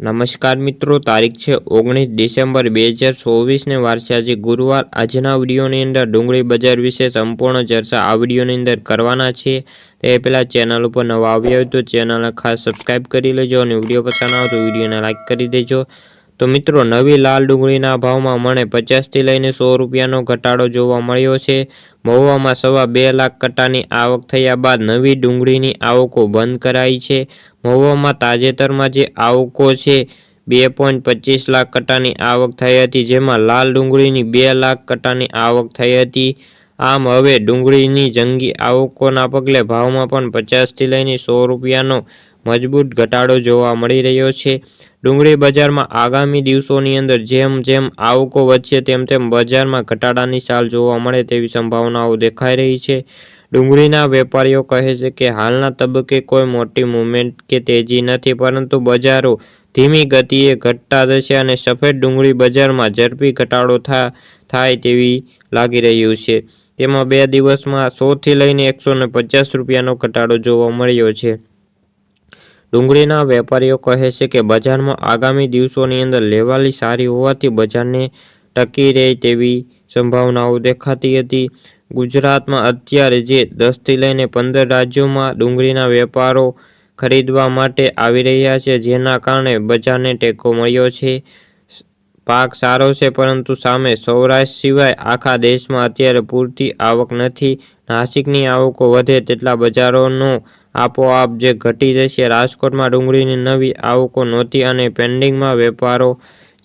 નમસ્કાર મિત્રો, તારીખ છે ઓગણીસ ડિસેમ્બર બે હજાર ચોવીસને વાર છે આજે ગુરુવાર. આજના વિડીયોની અંદર ડુંગળી બજાર વિશે સંપૂર્ણ ચર્ચા આ વિડીયોની અંદર કરવાના છે. તે પહેલાં ચેનલ ઉપર નવા આવ્યા હોય તો ચેનલને ખાસ સબસ્ક્રાઈબ કરી લેજો અને વીડિયો પસંદ આવે તો વિડીયોને લાઇક કરી દેજો. તો મિત્રો, નવી લાલ ડુંગળીના ભાવમાં મને પચાસથી લઈને સો રૂપિયાનો ઘટાડો જોવા મળ્યો છે. મહુવામાં સવા બે લાખ કટ્ટાની આવક થયા બાદ નવી ડુંગળીની આવકો બંધ કરાઈ છે. મહુવામાં તાજેતરમાં જે આવકો છે, બે પોઈન્ટ પચીસ લાખ કટ્ટાની આવક થઈ હતી, જેમાં લાલ ડુંગળીની બે લાખ કટ્ટાની આવક થઈ હતી. આમ હવે ડુંગળીની જંગી આવકોના પગલે ભાવમાં પણ પચાસથી લઈને સો રૂપિયાનો મજબૂત ઘટાડો જોવા મળી રહ્યો છે. ડુંગળી બજારમાં આગામી દિવસોની અંદર જેમ જેમ આવકો વધશે, તેમ તેમ બજારમાં ઘટાડાની ચાલ જોવા મળે તેવી સંભાવનાઓ દેખાઈ રહી છે. ડુંગળીના વેપારીઓ કહે છે કે, હાલના તબક્કે કોઈ મોટી મુવમેન્ટ કે તેજી નથી, પરંતુ બજારો ધીમી ગતિએ ઘટતા જશે અને સફેદ ડુંગળી બજારમાં ઝડપી ઘટાડો થાય તેવી લાગી રહ્યું છે. તેમાં બે દિવસમાં સોથી લઈને એકસો ને પચાસ રૂપિયાનો ઘટાડો જોવા મળ્યો છે. ડુંગળીના વેપારીઓ કહે છે કે બજારમાં આગામી દિવસોની અંદર લેવાલી સારી હોવાથી બજારને ટકી રહે તેવી સંભાવનાઓ દેખાતી હતી. ગુજરાતમાં અત્યારે જે દસથી લઈને પંદર રાજ્યોમાં ડુંગળીના વેપારો ખરીદવા માટે આવી રહ્યા છે, જેના કારણે બજારને ટેકો મળ્યો છે. પાક સારો છે, પરંતુ સામે સૌરાષ્ટ્ર સિવાય આખા દેશમાં અત્યારે પૂરતી આવક નથી. નાસિકની આવકો વધે તેટલા બજારોનો આપોઆપ જે ઘટી જશે, રાજકોટમાં ડુંગળીની નવી આવકો નહોતી અને પેન્ડિંગમાં વેપારો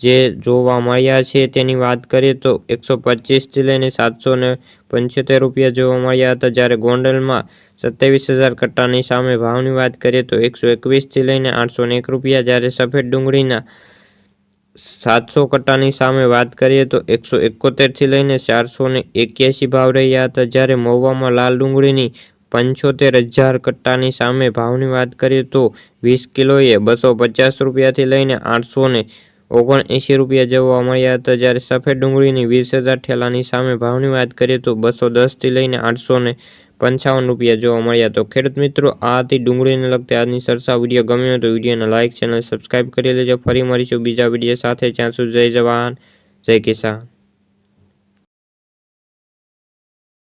જે જોવા મળ્યા છે તેની વાત કરીએ તો એકસો પચીસથી લઈને સાતસો ને પંચોતેર રૂપિયા જોવા મળ્યા હતા, જ્યારે ગોંડલમાં સત્યાવીસ હજાર કટ્ટાની સામે ભાવની વાત કરીએ તો એકસો એકવીસથી લઈને આઠસો એક રૂપિયા, જ્યારે સફેદ ડુંગળીના સાતસો કટ્ટાની સામે વાત કરીએ તો એકસો એકોતેરથી લઈને ચારસો ને એક્યાસી ભાવ રહ્યા હતા. જ્યારે મહુવામાં લાલ ડુંગળીની પંચોતેર હજાર કટ્ટાની સામે ભાવની વાત કરીએ તો વીસ કિલોએ બસો પચાસ રૂપિયાથી લઈને આઠસો ને ઓગણએંસી રૂપિયા જોવા મળ્યા હતા. જ્યારે સફેદ ડુંગળીની વીસ હજાર ઠેલાની સામે ભાવની વાત કરીએ તો બસો દસથી લઈને આઠસો ને પંચાવન રૂપિયા. જોવા મળ્યા તો ખેડૂત મિત્રો આ હતી ડુંગળીને લગતી આજની સરસા વીડિયો ગમ્યો તો વિડીયોને લાઇક ચેનલ સબસ્ક્રાઈબ કરી લેજો. ફરી મળીશું બીજા વીડિયો સાથે. જ્યાં સુધી જય જવાન, જય કિસાન.